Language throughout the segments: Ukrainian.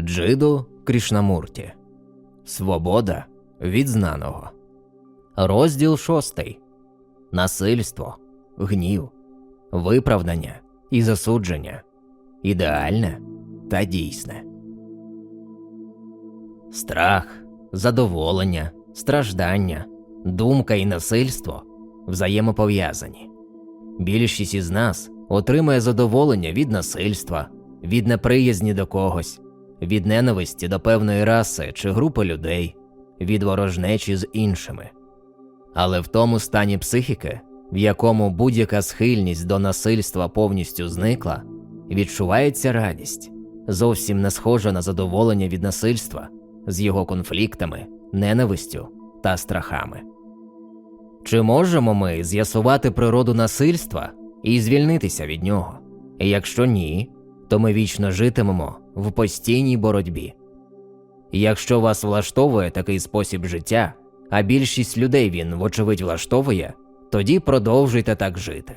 Джиду Крішнамурті Свобода від знаного. Розділ шостий. Насильство, гнів, виправдання і засудження. Ідеальне та дійсне. Страх, задоволення, страждання, думка і насильство взаємопов'язані. Більшість із нас отримує задоволення від насильства, від неприязні до когось, від ненависті до певної раси чи групи людей, від ворожнечі з іншими. Але в тому стані психіки, в якому будь-яка схильність до насильства повністю зникла, відчувається радість, зовсім не схожа на задоволення від насильства з його конфліктами, ненавистю та страхами. Чи можемо ми з'ясувати природу насильства і звільнитися від нього? І якщо ні, то ми вічно житимемо в постійній боротьбі. Якщо вас влаштовує такий спосіб життя, а більшість людей він, вочевидь, влаштовує, тоді продовжуйте так жити.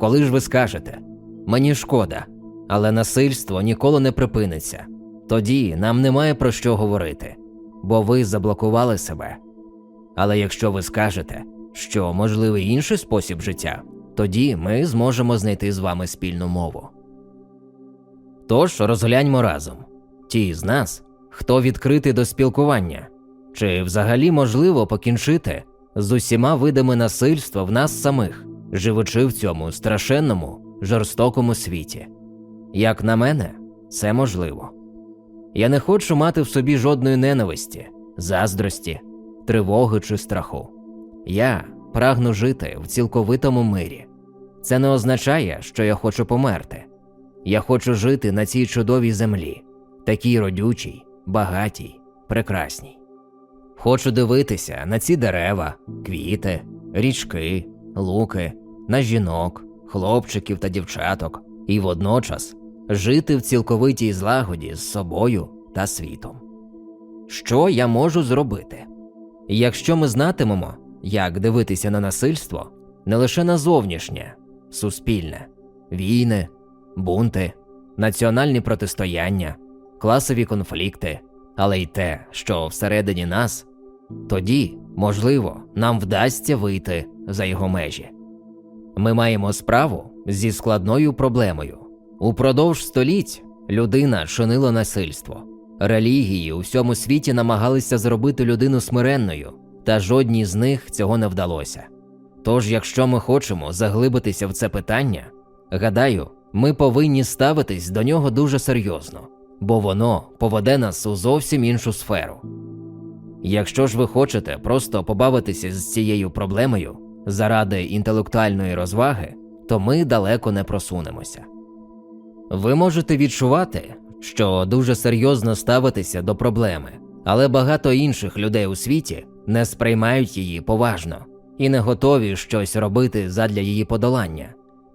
Коли ж ви скажете мені шкода, але насильство ніколи не припиниться, тоді нам немає про що говорити, бо ви заблокували себе. Але якщо ви скажете, що можливий інший спосіб життя, тоді ми зможемо знайти з вами спільну мову. Тож розгляньмо разом ті з нас, хто відкритий до спілкування, чи взагалі можливо покінчити з усіма видами насильства в нас самих, живучи в цьому страшенному, жорстокому світі. Як на мене, це можливо. Я не хочу мати в собі жодної ненависті, заздрості, тривоги чи страху. Я прагну жити в цілковитому мирі. Це не означає, що я хочу померти. Я хочу жити на цій чудовій землі, такій родючій, багатій, прекрасній. Хочу дивитися на ці дерева, квіти, річки, луки, на жінок, хлопчиків та дівчаток, і водночас жити в цілковитій злагоді з собою та світом. Що я можу зробити? Якщо ми знатимемо, як дивитися на насильство, не лише на зовнішнє, суспільне, війни, бунти, національні протистояння, класові конфлікти, але й те, що всередині нас, тоді, можливо, нам вдасться вийти за його межі. Ми маємо справу зі складною проблемою. Упродовж століть людина чинила насильство. Релігії у всьому світі намагалися зробити людину смиренною, та жодній з них цього не вдалося. Тож, якщо ми хочемо заглибитися в це питання, гадаю, ми повинні ставитись до нього дуже серйозно, бо воно поведе нас у зовсім іншу сферу. Якщо ж ви хочете просто побавитися з цією проблемою заради інтелектуальної розваги, то ми далеко не просунемося. Ви можете відчувати, що дуже серйозно ставитеся до проблеми, але багато інших людей у світі не сприймають її поважно і не готові щось робити задля її подолання.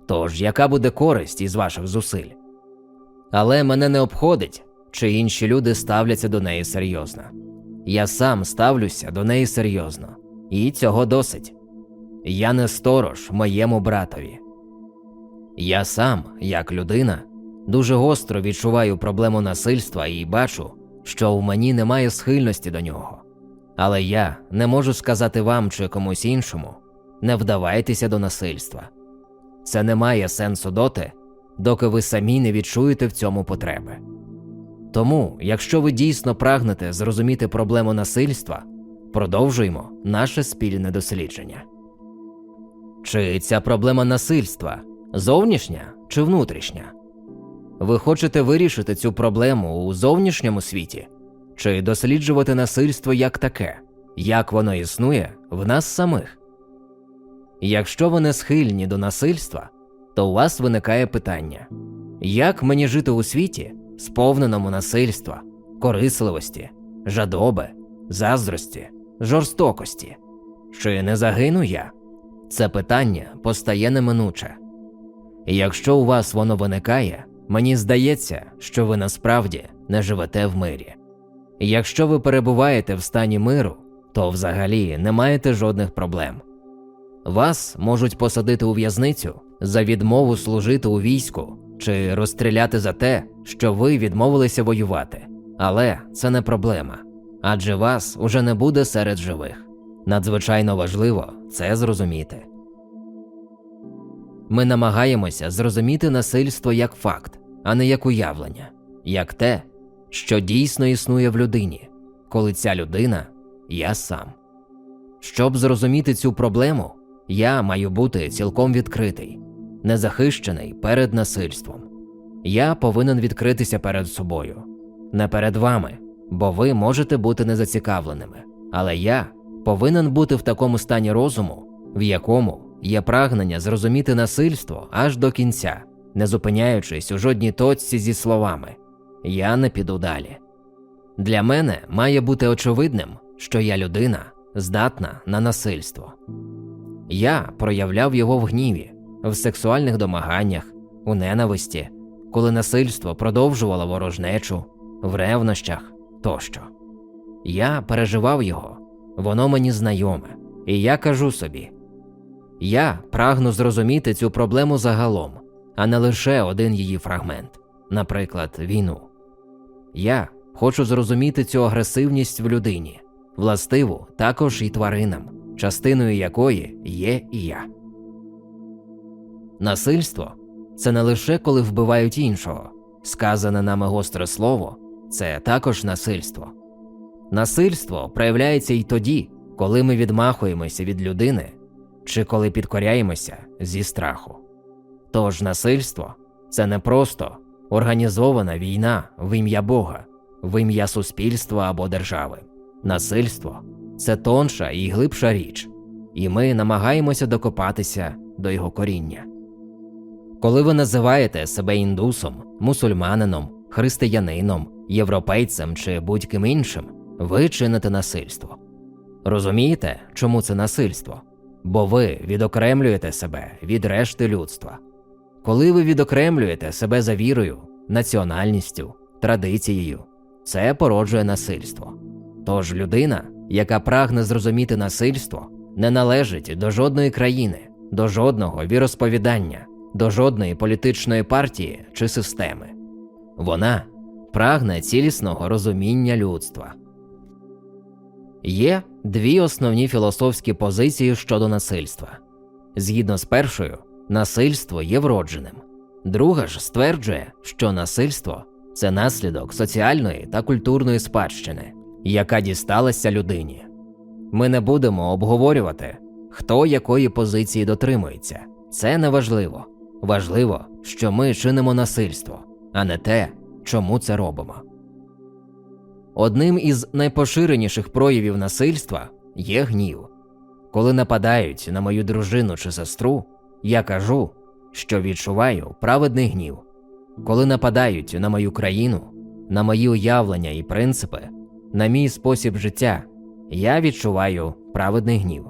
Тож, яка буде користь із ваших зусиль? Але мене не обходить, чи інші люди ставляться до неї серйозно. Я сам ставлюся до неї серйозно, і цього досить. Я не сторож моєму братові. Я сам, як людина, дуже гостро відчуваю проблему насильства і бачу, що в мені немає схильності до нього. Але я не можу сказати вам чи комусь іншому не вдавайтеся до насильства. Це не має сенсу доти, доки ви самі не відчуєте в цьому потреби. Тому, якщо ви дійсно прагнете зрозуміти проблему насильства, продовжуємо наше спільне дослідження. Чи ця проблема насильства зовнішня чи внутрішня? Ви хочете вирішити цю проблему у зовнішньому світі, чи досліджувати насильство як таке, як воно існує в нас самих? Якщо ви не схильні до насильства, то у вас виникає питання: як мені жити у світі, сповненому насильства, корисливості, жадоби, заздрості, жорстокості? Чи не загину я? Це питання постає неминуче. Якщо у вас воно виникає, мені здається, що ви насправді не живете в мирі. Якщо ви перебуваєте в стані миру, то взагалі не маєте жодних проблем. Вас можуть посадити у в'язницю за відмову служити у війську чи розстріляти за те, що ви відмовилися воювати. Але це не проблема, адже вас уже не буде серед живих. Надзвичайно важливо це зрозуміти. Ми намагаємося зрозуміти насильство як факт, а не як уявлення, як те, що дійсно існує в людині, коли ця людина я сам. Щоб зрозуміти цю проблему, я маю бути цілком відкритий, незахищений перед насильством. Я повинен відкритися перед собою, не перед вами, бо ви можете бути незацікавленими, але я повинен бути в такому стані розуму, в якому є прагнення зрозуміти насильство аж до кінця, не зупиняючись у жодній точці зі словами Я не піду далі. Для мене має бути очевидним, що я людина, здатна на насильство. Я проявляв його в гніві, в сексуальних домаганнях, у ненависті, коли насильство продовжувало ворожнечу, в ревнощах тощо. Я переживав його, воно мені знайоме, і я кажу собі я прагну зрозуміти цю проблему загалом, а не лише один її фрагмент, наприклад, війну. Я хочу зрозуміти цю агресивність в людині, властиву також і тваринам, частиною якої є і я. Насильство це не лише коли вбивають іншого, сказане нами гостре слово це також насильство. Насильство проявляється й тоді, коли ми відмахуємося від людини чи коли підкоряємося зі страху. Тож насильство це не просто організована війна в ім'я Бога, в ім'я суспільства або держави. Насильство це тонша і глибша річ, і ми намагаємося докопатися до його коріння. Коли ви називаєте себе індусом, мусульманином, християнином, європейцем чи будь-ким іншим, ви чините насильство. Розумієте, чому це насильство? Бо ви відокремлюєте себе від решти людства. Коли ви відокремлюєте себе за вірою, національністю, традицією, це породжує насильство. Тож людина, яка прагне зрозуміти насильство, не належить до жодної країни, до жодного віросповідання, до жодної політичної партії чи системи. Вона прагне цілісного розуміння людства. Є дві основні філософські позиції щодо насильства. Згідно з першою, насильство є вродженим, друга ж стверджує, що насильство це наслідок соціальної та культурної спадщини, яка дісталася людині. Ми не будемо обговорювати, хто якої позиції дотримується. Це не важливо. Важливо, що ми чинимо насильство, а не те, чому це робимо. Одним із найпоширеніших проявів насильства є гнів. Коли нападають на мою дружину чи сестру, я кажу, що відчуваю праведний гнів. Коли нападають на мою країну, на мої уявлення і принципи, на мій спосіб життя, я відчуваю праведний гнів.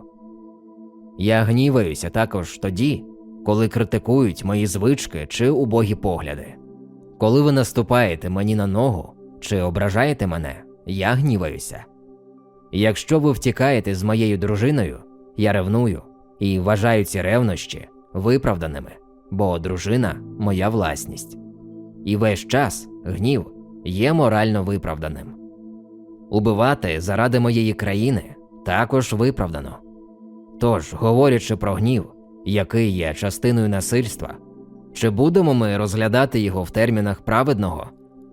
Я гніваюся також тоді, коли критикують мої звички чи убогі погляди. Коли ви наступаєте мені на ногу чи ображаєте мене, я гніваюся. Якщо ви втікаєте з моєю дружиною, я ревную і вважаю ці ревнощі виправданими, бо дружина моя власність. І весь час гнів є морально виправданим. Убивати заради моєї країни також виправдано. Тож, говорячи про гнів, який є частиною насильства, чи будемо ми розглядати його в термінах праведного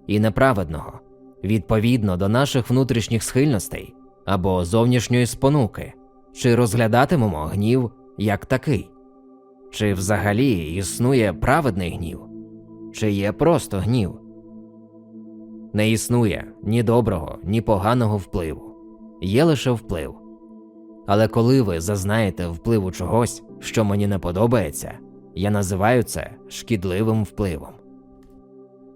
і неправедного відповідно до наших внутрішніх схильностей або зовнішньої спонуки, чи розглядатимемо гнів як такий? Чи взагалі існує праведний гнів, чи є просто гнів? Не існує ні доброго, ні поганого впливу, є лише вплив. Але коли ви зазнаєте впливу чогось, що мені не подобається, я називаю це шкідливим впливом.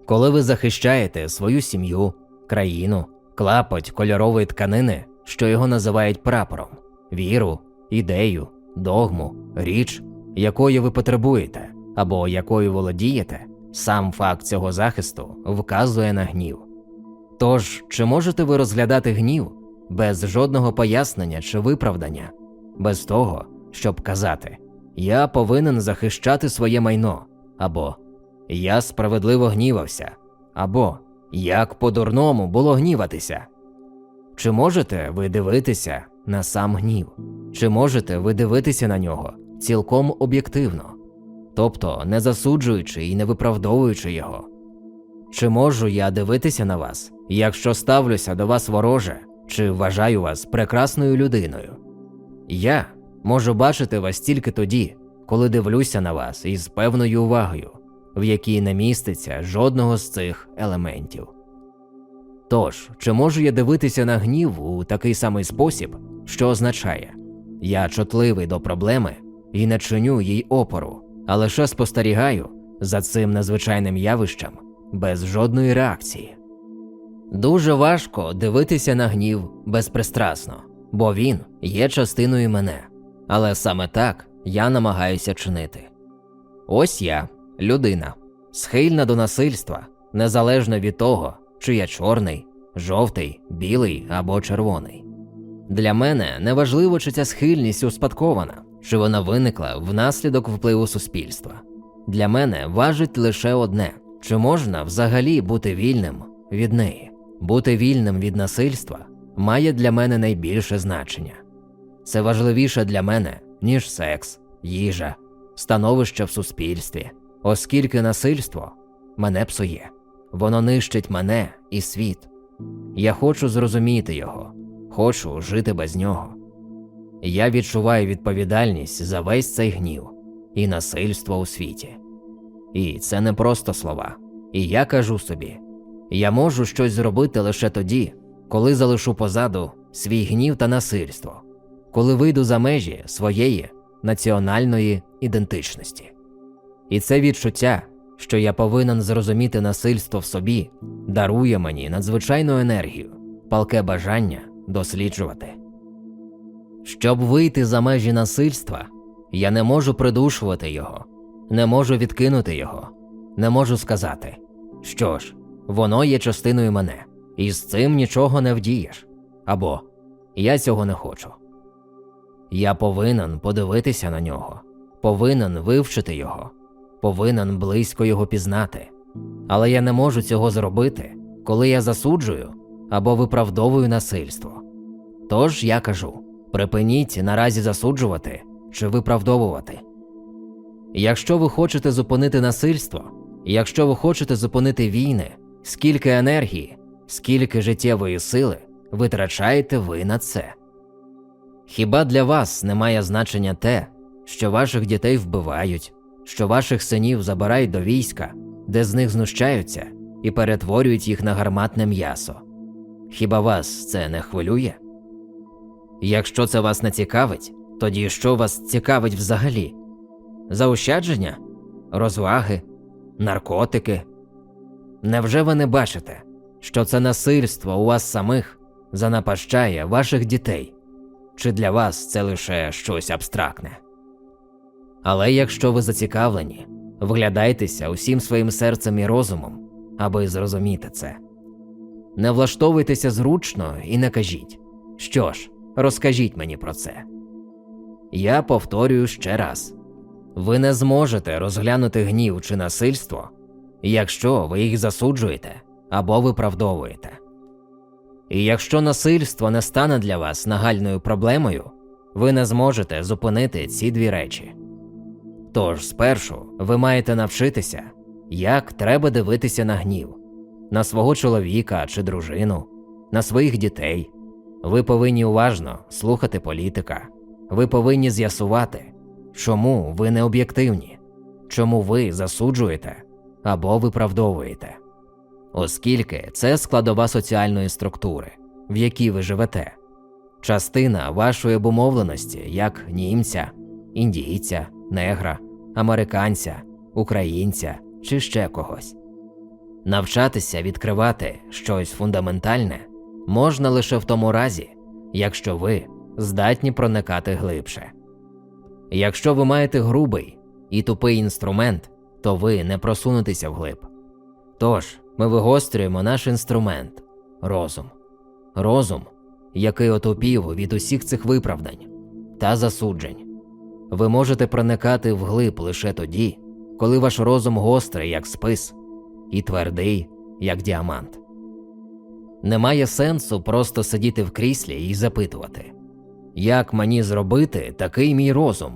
Коли ви захищаєте свою сім'ю, країну, клапоть кольорової тканини, що його називають прапором, віру, ідею, догму, річ, якої ви потребуєте або якою володієте, сам факт цього захисту вказує на гнів. Тож, чи можете ви розглядати гнів без жодного пояснення чи виправдання, без того, щоб казати Я повинен захищати своє майно, або Я справедливо гнівався, або Як по-дурному було гніватися? Чи можете ви дивитися на сам гнів? Чи можете ви дивитися на нього цілком об'єктивно, тобто не засуджуючи і не виправдовуючи його? Чи можу я дивитися на вас, якщо ставлюся до вас вороже, чи вважаю вас прекрасною людиною? Я можу бачити вас тільки тоді, коли дивлюся на вас із певною увагою, в якій не міститься жодного з цих елементів. Тож, чи можу я дивитися на гнів у такий самий спосіб, що означає я чутливий до проблеми і не чиню їй опору, а лише спостерігаю за цим незвичайним явищем без жодної реакції. Дуже важко дивитися на гнів безпристрасно, бо він є частиною мене, але саме так я намагаюся чинити. Ось я, людина, схильна до насильства, незалежно від того, чи я чорний, жовтий, білий або червоний. Для мене неважливо, чи ця схильність успадкована, чи вона виникла внаслідок впливу суспільства. Для мене важить лише одне: чи можна взагалі бути вільним від неї. Бути вільним від насильства має для мене найбільше значення. Це важливіше для мене, ніж секс, їжа, становище в суспільстві, оскільки насильство мене псує, воно нищить мене і світ. Я хочу зрозуміти його, хочу жити без нього. Я відчуваю відповідальність за весь цей гнів і насильство у світі. І це не просто слова. І я кажу собі: я можу щось зробити лише тоді, коли залишу позаду свій гнів та насильство, коли вийду за межі своєї національної ідентичності. І це відчуття, що я повинен зрозуміти насильство в собі, дарує мені надзвичайну енергію, палке бажання досліджувати. Щоб вийти за межі насильства, я не можу придушувати його, не можу відкинути його, не можу сказати, що ж, воно є частиною мене, і з цим нічого не вдієш, або я цього не хочу. Я повинен подивитися на нього, повинен вивчити його, повинен близько його пізнати, але я не можу цього зробити, коли я засуджую або виправдовую насильство. Тож я кажу припиніть наразі засуджувати чи виправдовувати. Якщо ви хочете зупинити насильство, якщо ви хочете зупинити війни, скільки енергії, скільки життєвої сили витрачаєте ви на це? Хіба для вас не має значення те, що ваших дітей вбивають, що ваших синів забирають до війська, де з них знущаються і перетворюють їх на гарматне м'ясо? Хіба вас це не хвилює? Якщо це вас не цікавить, тоді що вас цікавить взагалі? Заощадження, розваги, наркотики? Невже ви не бачите, що це насильство у вас самих занапащає ваших дітей? Чи для вас це лише щось абстрактне? Але якщо ви зацікавлені, вглядайтеся усім своїм серцем і розумом, аби зрозуміти це. Не влаштовуйтеся зручно і не кажіть, що ж, розкажіть мені про це. Я повторюю ще раз ви не зможете розглянути гнів чи насильство, якщо ви їх засуджуєте або виправдовуєте. І якщо насильство не стане для вас нагальною проблемою, ви не зможете зупинити ці дві речі. Тож спершу ви маєте навчитися, як треба дивитися на гнів, на свого чоловіка чи дружину, на своїх дітей. Ви повинні уважно слухати політика, ви повинні з'ясувати, чому ви не об'єктивні, чому ви засуджуєте або виправдовуєте, оскільки це складова соціальної структури, в якій ви живете, частина вашої обумовленості як німця, індійця, негра, американця, українця чи ще когось. Навчатися відкривати щось фундаментальне можна лише в тому разі, якщо ви здатні проникати глибше. Якщо ви маєте грубий і тупий інструмент, то ви не просунетеся вглиб. Тож ми вигострюємо наш інструмент розум, розум, який отупів від усіх цих виправдань та засуджень. Ви можете проникати вглиб лише тоді, коли ваш розум гострий, як спис, і твердий, як діамант. Немає сенсу просто сидіти в кріслі і запитувати, як мені зробити такий мій розум.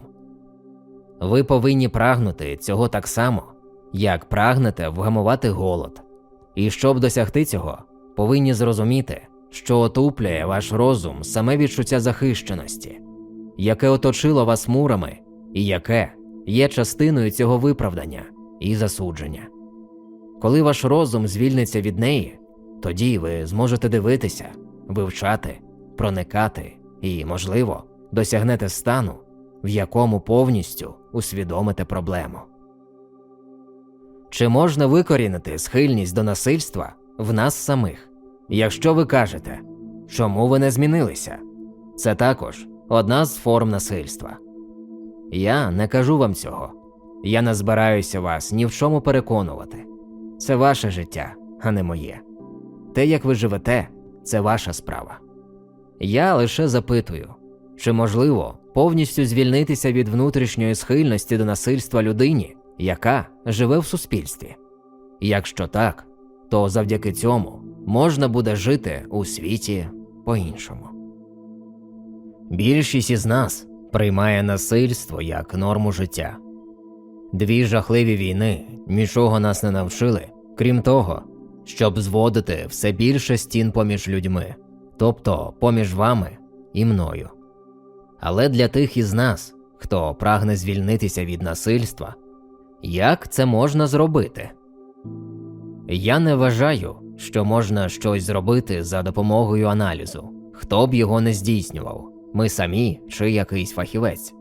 Ви повинні прагнути цього так само, як прагнете вгамувати голод. І щоб досягти цього, повинні зрозуміти, що отуплює ваш розум саме відчуття захищеності, яке оточило вас мурами, і яке є частиною цього виправдання і засудження. Коли ваш розум звільниться від неї, тоді ви зможете дивитися, вивчати, проникати і, можливо, досягнете стану, в якому повністю усвідомите проблему. Чи можна викорінити схильність до насильства в нас самих? Якщо ви кажете, чому ви не змінилися? Це також одна з форм насильства. Я не кажу вам цього. Я не збираюся вас ні в чому переконувати. Це ваше життя, а не моє. Те, як ви живете, це ваша справа. Я лише запитую, чи можливо повністю звільнитися від внутрішньої схильності до насильства людині, яка живе в суспільстві? Якщо так, то завдяки цьому можна буде жити у світі по-іншому. Більшість із нас приймає насильство як норму життя. Дві жахливі війни нічого нас не навчили, крім того, щоб зводити все більше стін поміж людьми, тобто поміж вами і мною. Але для тих із нас, хто прагне звільнитися від насильства, як це можна зробити? Я не вважаю, що можна щось зробити за допомогою аналізу, хто б його не здійснював, ми самі чи якийсь фахівець.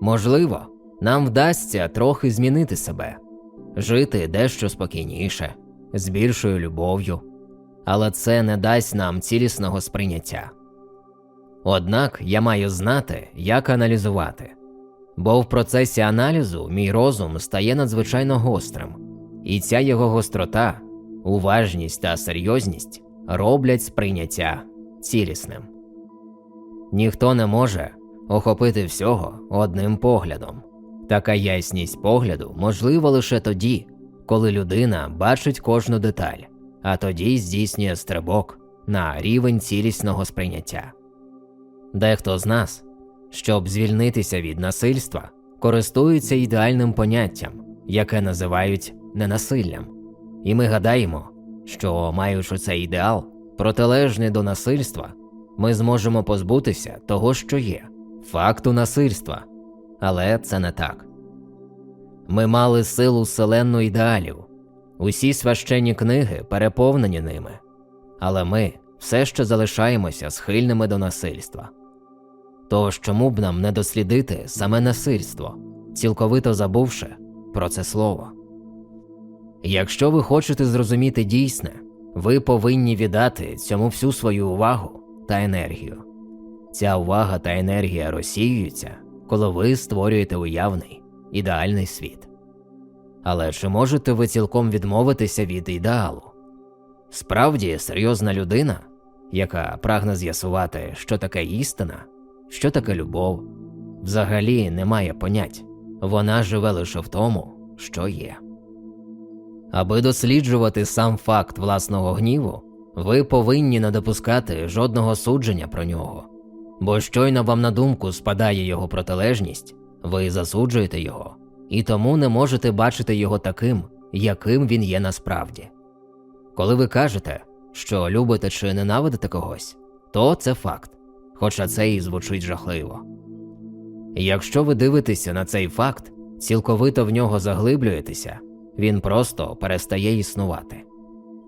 Можливо, нам вдасться трохи змінити себе, жити дещо спокійніше, з більшою любов'ю, але це не дасть нам цілісного сприйняття. Однак я маю знати, як аналізувати, бо в процесі аналізу мій розум стає надзвичайно гострим, і ця його гострота, уважність та серйозність роблять сприйняття цілісним. Ніхто не може охопити всього одним поглядом. Така ясність погляду можлива лише тоді, коли людина бачить кожну деталь, а тоді здійснює стрибок на рівень цілісного сприйняття. Дехто з нас, щоб звільнитися від насильства, користується ідеальним поняттям, яке називають ненасиллям, і ми гадаємо, що, маючи цей ідеал, протилежний до насильства, ми зможемо позбутися того, що є, факту насильства, але це не так. Ми мали силу селенну ідеалів, усі священні книги переповнені ними, але ми все ще залишаємося схильними до насильства. Тож чому б нам не дослідити саме насильство, цілковито забувши про це слово? Якщо ви хочете зрозуміти дійсне, ви повинні віддати цьому всю свою увагу та енергію. Ця увага та енергія розсіюються, коли ви створюєте уявний, ідеальний світ. Але чи можете ви цілком відмовитися від ідеалу? Справді серйозна людина, яка прагне з'ясувати, що таке істина, що таке любов, взагалі не має понять, вона живе лише в тому, що є. Аби досліджувати сам факт власного гніву, ви повинні не допускати жодного судження про нього, бо щойно вам на думку спадає його протилежність, ви засуджуєте його і тому не можете бачити його таким, яким він є насправді. Коли ви кажете, що любите чи ненавидите когось, то це факт, хоча це і звучить жахливо. Якщо ви дивитеся на цей факт, цілковито в нього заглиблюєтеся, він просто перестає існувати.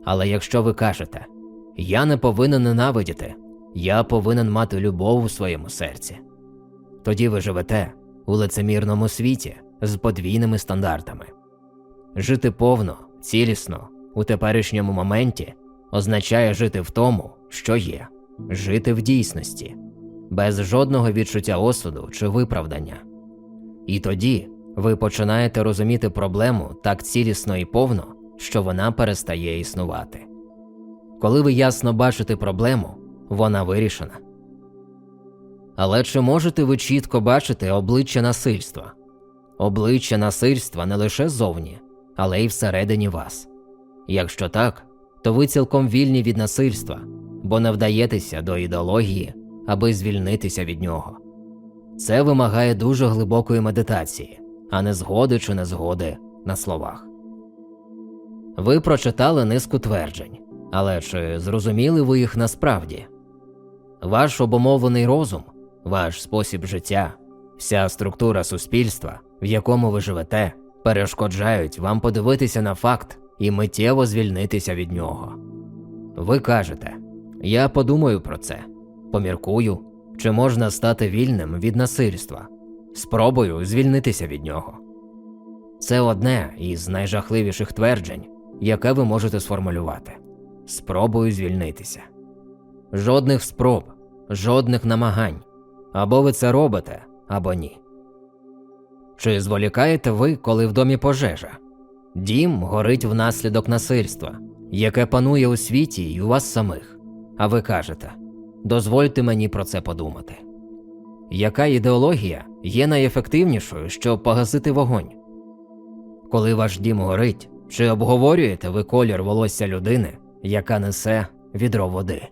Але якщо ви кажете Я не повинен ненавидіти, я повинен мати любов у своєму серці, тоді ви живете у лицемірному світі з подвійними стандартами. Жити повно, цілісно, у теперішньому моменті означає жити в тому, що є, жити в дійсності, без жодного відчуття осуду чи виправдання. І тоді ви починаєте розуміти проблему так цілісно і повно, що вона перестає існувати. Коли ви ясно бачите проблему, вона вирішена. Але чи можете ви чітко бачити обличчя насильства? Обличчя насильства не лише зовні, але й всередині вас. Якщо так, то ви цілком вільні від насильства, бо не вдаєтеся до ідеології, аби звільнитися від нього. Це вимагає дуже глибокої медитації, а не згоди чи незгоди на словах. Ви прочитали низку тверджень, але чи зрозуміли ви їх насправді? Ваш обумовлений розум, ваш спосіб життя, вся структура суспільства, в якому ви живете, перешкоджають вам подивитися на факт і миттєво звільнитися від нього. Ви кажете, я подумаю про це, поміркую, чи можна стати вільним від насильства, спробую звільнитися від нього. Це одне із найжахливіших тверджень, яке ви можете сформулювати. Спробую звільнитися. Жодних спроб, жодних намагань. Або ви це робите, або ні. Чи зволікаєте ви, коли в домі пожежа? Дім горить внаслідок насильства, яке панує у світі і у вас самих. А ви кажете дозвольте мені про це подумати. Яка ідеологія є найефективнішою, щоб погасити вогонь? Коли ваш дім горить, чи обговорюєте ви колір волосся людини, яка несе відро води?